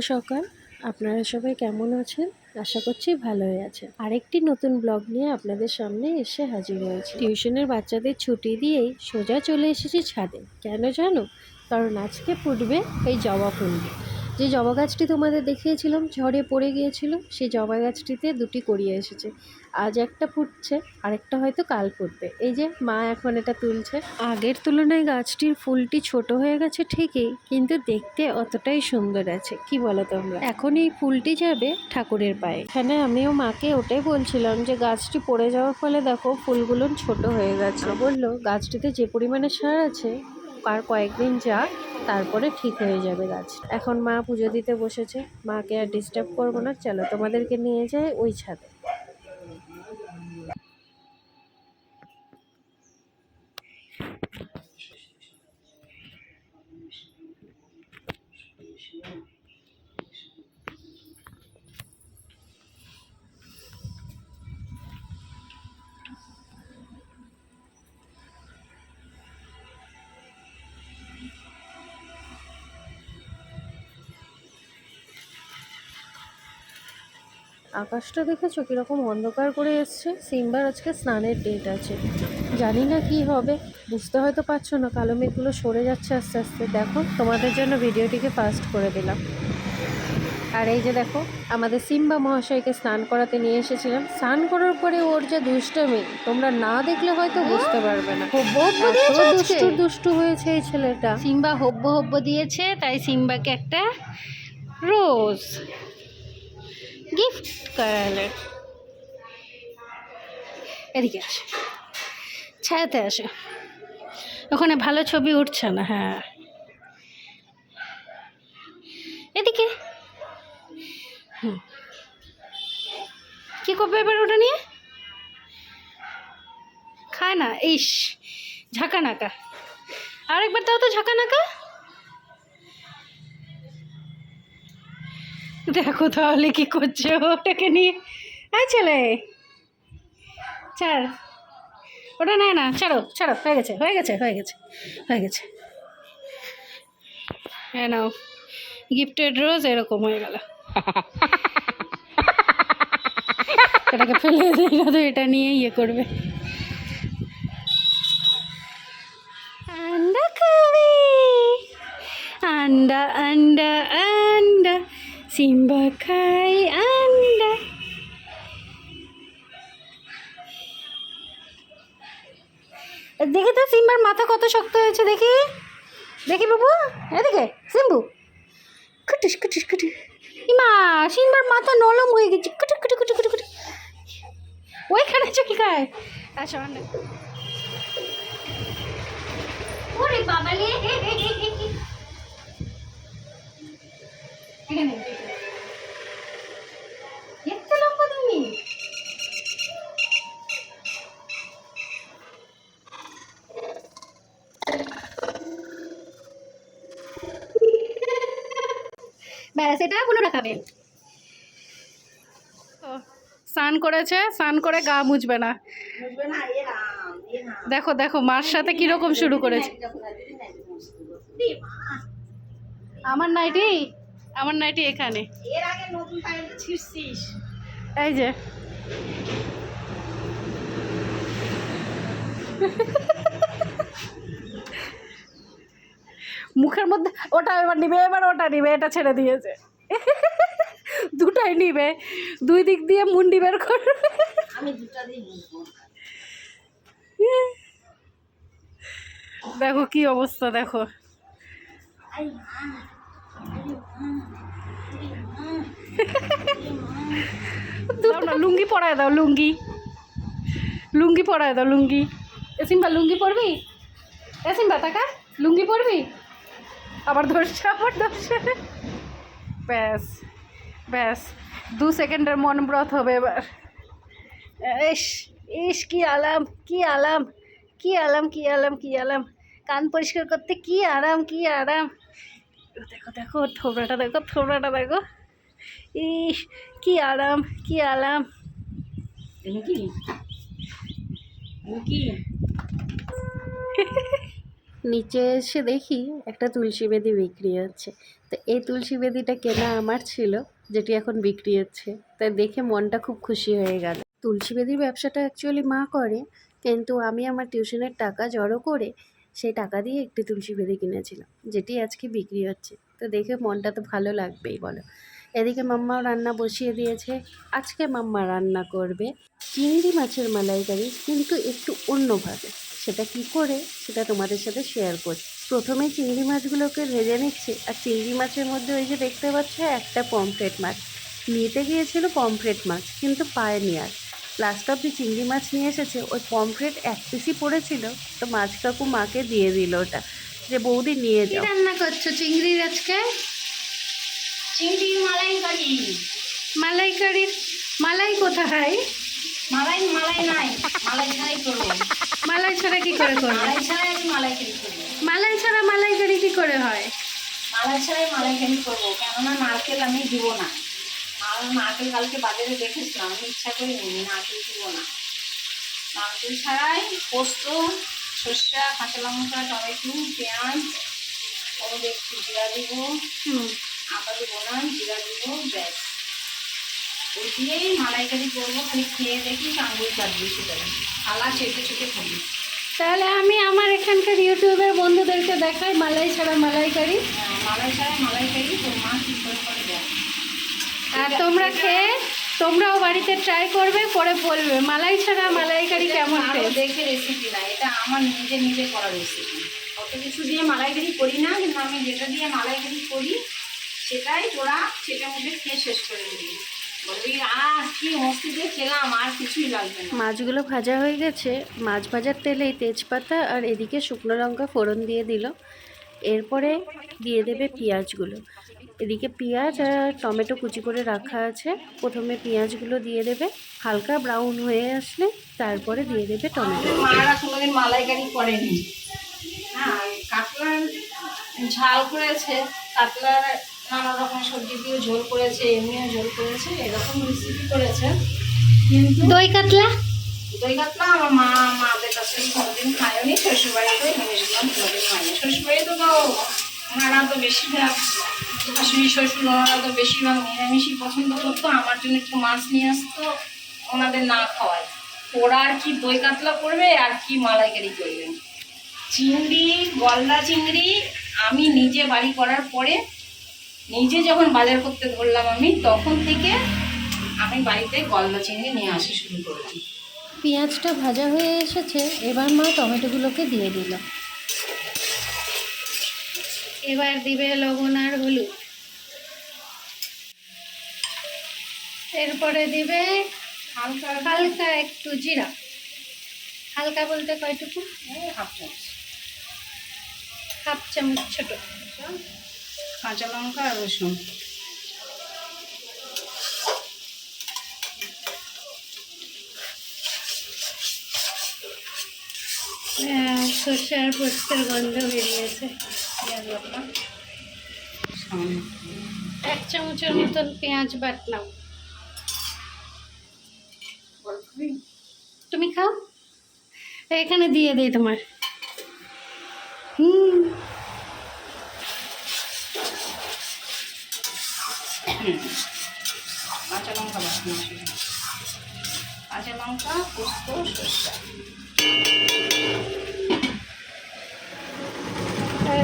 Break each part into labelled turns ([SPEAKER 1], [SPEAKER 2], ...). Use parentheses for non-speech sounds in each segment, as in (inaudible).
[SPEAKER 1] সকাল। আপনারা সবাই কেমন আছেন? আশা করছি ভালোই আছে আরেকটি নতুন ব্লগ নিয়ে আপনাদের সামনে এসে হাজির হয়েছে। টিউশনের বাচ্চাদের ছুটি দিয়েই সোজা চলে এসেছি ছাদে। কেন জানো? কারণ আজকে ফুটবে এই জবা ফুলটি যে জবা গাছটি তোমাদের দেখিয়েছিলাম, ঝড়ে পড়ে গিয়েছিল, সেই জবা গাছটিতে দুটি করিয়ে এসেছে। আজ একটা ফুটছে আরেকটা হয়তো কাল ফুটবে। এই যে মা এখন এটা তুলছে। আগের তুলনায় গাছটির ফুলটি ছোট হয়ে গেছে ঠিকই কিন্তু দেখতে অতটাই সুন্দর আছে। কি বলো তোমরা? এখন এই ফুলটি যাবে ঠাকুরের পায়ে। এখানে আমিও মাকে ওটাই বলছিলাম যে গাছটি পড়ে যাওয়ার ফলে দেখো ফুলগুলো ছোট হয়ে গেছে। বলল গাছটিতে যে পরিমাণে সার আছে আর কয়েকদিন যাক তারপরে ঠিক হয়ে যাবে গাছ। এখন মা পুজো দিতে বসেছে। মাকে আর ডিস্টার্ব করব না। চলো তোমাদেরকে নিয়ে যাই ওই ছাদে। আকাশটা দেখেছ কীরকম অন্ধকার করে এসছে? সিম্বার আজকে স্নানের ডেট আছে। জানি না কি হবে বুঝতে হয়তো পারছ না কালো মেঘগুলো সরে যাচ্ছে আস্তে আস্তে। দেখো তোমাদের জন্য ভিডিওটিকে ফাস্ট করে দিলাম। আর এই যে দেখো আমাদের সিম্বা মহাশয়কে স্নান করাতে নিয়ে এসেছিলাম। স্নান করার পরে ওর যে দুষ্টমি তোমরা না দেখলে হয়তো বুঝতে পারবে না। এত
[SPEAKER 2] দিয়েছে আজকে?
[SPEAKER 1] দুষ্টু দুষ্টু হয়েছে এই ছেলেটা।
[SPEAKER 2] সিম্বা হব্ব হব্ব দিয়েছে তাই সিম্বাকে একটা রোজ গিফট করালে এদিকে আসে। ছায়াতে আসে। ওখানে ভালো ছবি উঠছে না হ্যাঁ। এদিকে। হুম। কী করবে এবার ওটা নিয়ে? খায় না, ইস ঝাঁকা নাকা আরেকবার তাও তো ঝাঁকা নাকা দেখো তাহলে কি করছে ওটাকে নিয়ে। এই ছেলে। ছাড়। ওটা নেয় না ছাড়ো ছাড়ো হয়ে গেছে হয়ে গেছে হয়ে গেছে হয়ে গেছে। হ্যাঁ নাও গিফটেড রোজ এরকম হয়ে গেল। (laughs) এটাকে ফেলে দিই না তো এটা নিয়ে ইয়ে করবে। দেখি তো, সিম্বার মাথা কত শক্ত হয়েছে, দেখি। দেখি বাবু, এদিকে, সিম্বু। কুটুস কুটুস কুটুস। ইমা, সিম্বার মাথা নরম হয়ে গেছে। কুটু কুটু কুটু কুটু কুটু ওইখানে খায়? আসো আন্ডা ওরে বাবালে এখানে। ব্যাস এটা পুনরা খাবে স্নান করেছে স্নান করে গা মুছবে না। দেখো দেখো মার সাথে কীরকম শুরু করেছে। আমার নাইটি? আমার নাইটি এখানে। এই যে। মুখের মধ্যে ওটা এবার নিবে এবার ওটা নিবে এটা ছেড়ে দিয়েছে। দুটাই নিবে দুই দিক দিয়ে মুন্ডি বের করবে।
[SPEAKER 3] আমি দুটা
[SPEAKER 2] দেখো কি অবস্থা দেখো। দাও না লুঙ্গি পরায় দাও লুঙ্গি। লুঙ্গি পরায় দাও লুঙ্গি। এ সিম্বা লুঙ্গি পরবি? এ সিম্বা টাকা লুঙ্গি পরবি? আবার ধরছে আবার ধরছে। ব্যাস ব্যাস দু সেকেন্ডের মন ব্রত হবে এবার। ইস ইস কি আলাম কি আলাম কি আলাম কি আলাম কি আলাম কান পরিষ্কার করতে কি আরাম কি আরাম। দেখো দেখো থোবড়াটা দেখো থোবড়াটা দেখো। ইস কি আরাম কি আলাম
[SPEAKER 3] কি কি
[SPEAKER 4] নিচে এসে দেখি একটা তুলসী বেদি বিক্রি হচ্ছে। তো এই তুলসী বেদিটা কেনা আমার ছিল, যেটি এখন বিক্রি হচ্ছে। তাই দেখে মনটা খুব খুশি হয়ে গেল। তুলসী বেদির ব্যবসাটা অ্যাকচুয়ালি মা করে, কিন্তু আমি আমার টিউশনের টাকা জড়ো করে সেই টাকা দিয়ে একটি তুলসী বেদি কিনেছিলাম, যেটি আজকে বিক্রি হচ্ছে। তো দেখে মনটা তো ভালো লাগবেই বলো। এদিকে মাম্মাও রান্না বসিয়ে দিয়েছে, আজকে মাম্মা রান্না করবে চিংড়ি মাছের মালাইকারি, কিন্তু একটু অন্যভাবে। সেটা কি করে? সেটা তোমাদের সাথে শেয়ার করছি। প্রথমে চিংড়ি মাছগুলোকে ভেজে নিচ্ছি। আর চিংড়ি মাছের মধ্যে ওই যে দেখতে পাচ্ছ একটা পমফ্রেট মাছ। নিতে গিয়েছিল পমফ্রেট মাছ কিন্তু পায়নি আর। লাস্ট অফ দি চিংড়ি মাছ নিয়ে এসেছে। ওই পমফ্রেট এক পিসই পড়েছিল তো মাছ কাকু মাকে দিয়ে দিল ওটা। যে বৌদি নিয়ে যাও।
[SPEAKER 2] রান্না করছ চিংড়ির আজকে?
[SPEAKER 3] চিংড়ি মালাইকারি।
[SPEAKER 2] মালাই কারির মালাই কোথায়?
[SPEAKER 3] মালাই মালাই নাই। মালাই ছাড়াই করব।
[SPEAKER 2] মালাই ছাড়া কি করে করবে?
[SPEAKER 3] মালাই ছাড়াই আমি মালাইকারি করব।
[SPEAKER 2] মালাই ছাড়া মালাই কারি কি করে হয়?
[SPEAKER 3] মালাই ছাড়াই মালাইকারি করব কেননা নারকেল আমি দিব না। আর নারকেল কালকে বাজারে দেখেছিলাম আমি ইচ্ছা করে নিই নারকেল দিব না। নারকেল ছাড়াই পোস্ত সর্ষা কাঁচা লঙ্কা টমেটো পেঁয়াজ ওর একটু জিরা দিব। আদা দেবো না জিরা দিব ব্যাস। ওই দিয়েই মালাইকারি করব খালি খেয়ে দেখি আঙুল কাটবি সেটা। থালা চেটে চেটে খাবি।
[SPEAKER 2] তাহলে আমি আমার এখানকার ইউটিউবের বন্ধুদেরকে দেখাই মালাই ছাড়া মালাই কারি
[SPEAKER 3] হ্যাঁ, মালাই ছাড়াই মালাইকারি তোর মা কি করে করে দেয়?
[SPEAKER 2] আর তোমরা খেয়ে তোমরাও বাড়িতে ট্রাই করবে করে বলবে মালাই ছাড়া মালাই কারি কেমন
[SPEAKER 3] দেখে রেসিপি না এটা আমার নিজে নিজে করা রেসিপি অত কিছু দিয়ে মালাইকারি করি না কিন্তু আমি যেটা দিয়ে মালাইকারি করি সেটাই তোরা সেটা মধ্যে খেয়ে শেষ করে দিবি।
[SPEAKER 4] মাছগুলো ভাজা হয়ে গেছে। মাছ ভাজার তেলেই তেজপাতা আর এদিকে শুকনো লঙ্কা ফোড়ন দিয়ে দিল। এরপরে দিয়ে দেবে পেঁয়াজগুলো। এদিকে পেঁয়াজ আর টমেটো কুচি করে রাখা আছে। প্রথমে পেঁয়াজগুলো দিয়ে দেবে। হালকা ব্রাউন হয়ে আসলে তারপরে দিয়ে দেবে টমেটো।
[SPEAKER 3] মারা কোনোদিন মালাইকারি করেনি। হ্যাঁ কাতলার ঝাল করেছে কাতলার নানা রকম সবজি দিয়ে ঝোল করেছে এমনিও ঝোল করেছে এরকম রেসিপি করেছে। কিন্তু
[SPEAKER 2] দই কাতলা?
[SPEAKER 3] দই কাতলা আমার মা মাদের কাছে কোনোদিন খায়নি শ্বশুরবাড়িতে ভেবেছিলাম কোনোদিন খায়নি। শ্বশুরবাড়িতে তো ওনারা তো বেশিরভাগ শাশুড়ি শ্বশুর ওনারা তো বেশিরভাগ নিরামিষই পছন্দ করতো আমার জন্য একটু মাছ নিয়ে আসতো ওনাদের না খাওয়ায়। ওরা আর কি দই কাতলা করবে আর কি মালাইকারি করবে? চিংড়ি গলদা চিংড়ি আমি নিজে বাড়ি করার পরে নিজে যখন বাজার করতে ধরলাম আমি তখন থেকে আমি বাড়িতে গলদা চিংড়ি নিয়ে আসা শুরু করলাম।
[SPEAKER 4] পেঁয়াজটা ভাজা হয়ে এসেছে এবার মা টমেটোগুলোকে দিয়ে দিল।
[SPEAKER 2] এবার দিবে লবণ আর হলুদ। এরপরে দিবে
[SPEAKER 3] হালকা
[SPEAKER 2] হালকা একটু জিরা। হালকা বলতে কয়টুকু?
[SPEAKER 3] হাফ চামচ।
[SPEAKER 2] হাফ চামচ ছোট।
[SPEAKER 3] কাঁচা লঙ্কা আর রসুন।
[SPEAKER 2] হ্যাঁ, সর্ষে আর পোস্তের গন্ধ বেরিয়েছে।
[SPEAKER 3] পেঁয়াজ সামান্য।
[SPEAKER 2] এক চামচের মতন পেঁয়াজ বাটলাম তুমি খাও? এখানে দিয়ে দিই তোমার। হুম।
[SPEAKER 3] কাঁচা লঙ্কা কাঁচা লঙ্কা পোস্ত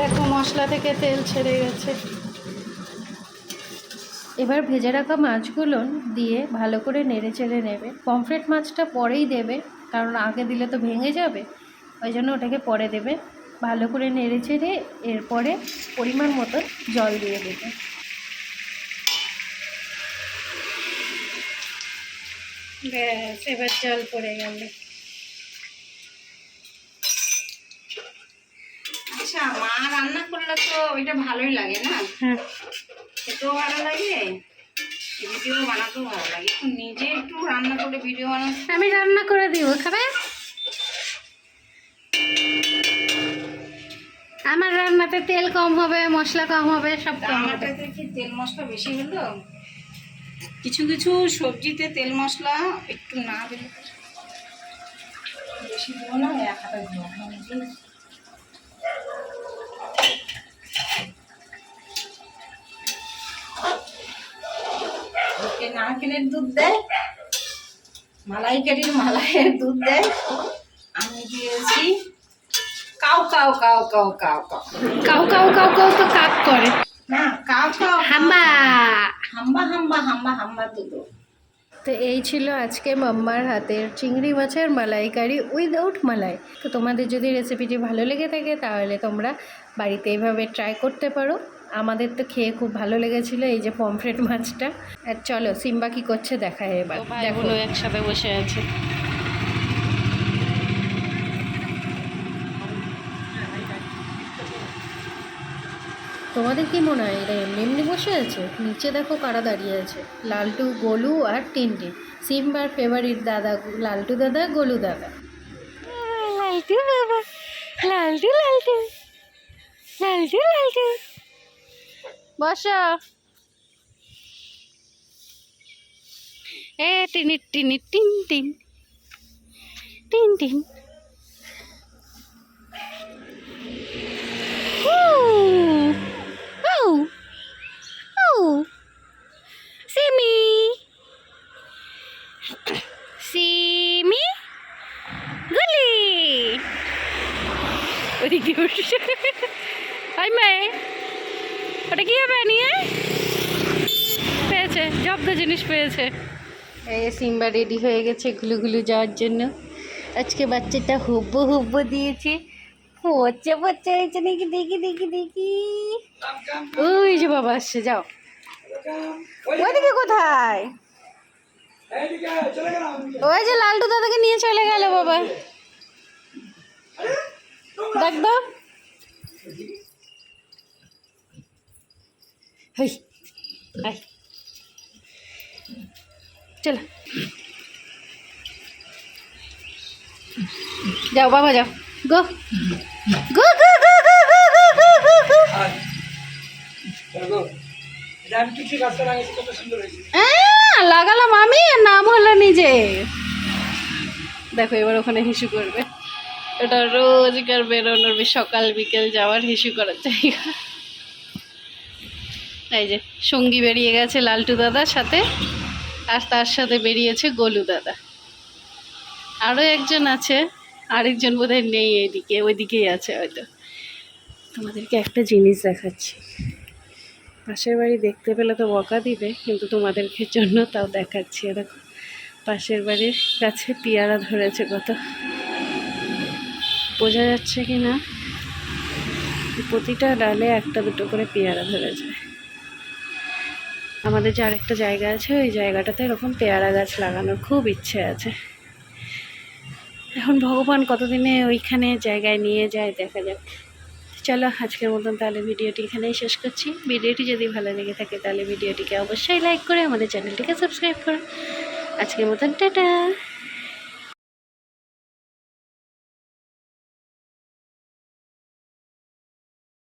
[SPEAKER 2] দেখো, মশলা থেকে তেল ছেড়ে গেছে।
[SPEAKER 4] এবার ভেজে রাখা মাছগুলো দিয়ে ভালো করে নেড়ে চেড়ে নেবে। পমফ্রেট মাছটা পরেই দেবে, কারণ আগে দিলে তো ভেঙে যাবে। ওই জন্য ওটাকে পরে দেবে। ভালো করে নেড়ে চেড়ে এরপরে পরিমাণ মতো জল দিয়ে দেবে।
[SPEAKER 2] ব্যাস এবার জল পড়ে গেল।
[SPEAKER 3] আচ্ছা মা রান্না করলে তো ওইটা ভালোই লাগে না?
[SPEAKER 2] হ্যাঁ।
[SPEAKER 3] খেতেও ভালো লাগে ভিডিও বানাতেও ভালো লাগে। একটু নিজে একটু রান্না করে ভিডিও বানাতে
[SPEAKER 2] আমি রান্না করে দিব খাবে? আমার রান্নাতে তেল কম হবে মশলা কম হবে সব কম হবে।
[SPEAKER 3] আমারটাতে কি তেল মশলা বেশি হলো? কিছু কিছু সবজিতে তেল মশলা একটু না দিলে নারকেলের দুধ দেয় মালাইকারির মালাইয়ের দুধ দেয়। আমি দিয়েছি cow cow cow cow cow cow.
[SPEAKER 2] Cow cow cow cow তো কাক করে।
[SPEAKER 3] না কাউ কাউ
[SPEAKER 2] হামা
[SPEAKER 3] হাম্বা হাম্বা হাম্বা হাম্বা দুধ।
[SPEAKER 1] তো এই ছিল আজকে মাম্মার হাতের চিংড়ি মাছের মালাইকারি উইদাউট মালাই। তো তোমাদের যদি রেসিপিটি ভালো লেগে থাকে তাহলে তোমরা বাড়িতে এইভাবে ট্রাই করতে পারো। আমাদের তো খেয়ে খুব ভালো লেগেছিলো এই যে পমফ্রেট মাছটা। আর চলো সিম্বা কি করছে দেখায় এবার। দেখো
[SPEAKER 2] দেখো একসাথে বসে আছে।
[SPEAKER 1] তোমাদের কি মনে হয়? এরা এমনি এমনি বসে আছে? নিচে দেখো কারা দাঁড়িয়ে আছে। লালটু, গোলু আর টিনটিন সিম্বার ফেভারিট দাদা, লালটু দাদা, গোলু দাদা।
[SPEAKER 2] লালটু বাবা, লালটু লালটু লালটু লালটু। বসো। এ, টিনি টিনি, Tintin. Tintin. Ooh. Oh. Oh. Simi. Simi. গুলি ওদিক দিয়ে উঠছে হাই মেয়ে। ওটা কি হবে নিয়ে? পেয়েছে জব্দ জিনিস পেয়েছে।
[SPEAKER 1] এই সিম্বা রেডি হয়ে গেছে ঘুলু যাওয়ার জন্য। আজকে বাচ্চাটা হুব্বু হুব্বু দিয়েছে। পচে পচে হয়েছে। দেখি দেখি দেখি দেখি। ওই যে বাবা আসছে, যাও। ওইদিকে কোথায়? ওই যে লালটু দাদাকে নিয়ে চলে গেল বাবা। দেখ দাও চলো। যাও বাবা, যাও। গো। গো গো গো। লাগালাম আমি আর নাম হলো নিজে। দেখো, এবার ওখানে হিসু করবে। এটা রোজকার বেরোনোর সকাল, বিকেল যাওয়ার হিসু করার জায়গা। এই যে, সঙ্গী বেরিয়ে গেছে লালটু দাদার সাথে, আর তার সাথে বেরিয়েছে গোলু দাদা। আরও একজন আছে, আরেকজন বোধহয় নেই এদিকে, ওইদিকেই আছে হয়তো। তোমাদেরকে একটা জিনিস দেখাচ্ছি। পাশের বাড়ি দেখতে পেলে তো বকা দিবে, কিন্তু তোমাদেরকে জন্য তাও দেখাচ্ছি দেখো পাশের বাড়ির কাছে পেয়ারা ধরেছে কত। বোঝা যাচ্ছে কি না? প্রতিটা ডালে একটা দুটো করে পেয়ারা ধরে যায়। আমাদের যে আরেকটা জায়গা আছে, ওই জায়গাটাতে এরকম পেয়ারা গাছ লাগানোর খুব ইচ্ছে আছে। এখন ভগবান কতদিনে ওইখানে জায়গায় নিয়ে যায় দেখা যাক। চলো আজকের মতন তাহলে ভিডিওটি এখানেই শেষ করছি। ভিডিওটি যদি ভালো লেগে থাকে তাহলে ভিডিওটিকে অবশ্যই লাইক করে আমাদের চ্যানেলটিকে সাবস্ক্রাইব করো। আজকের মতন টাটা।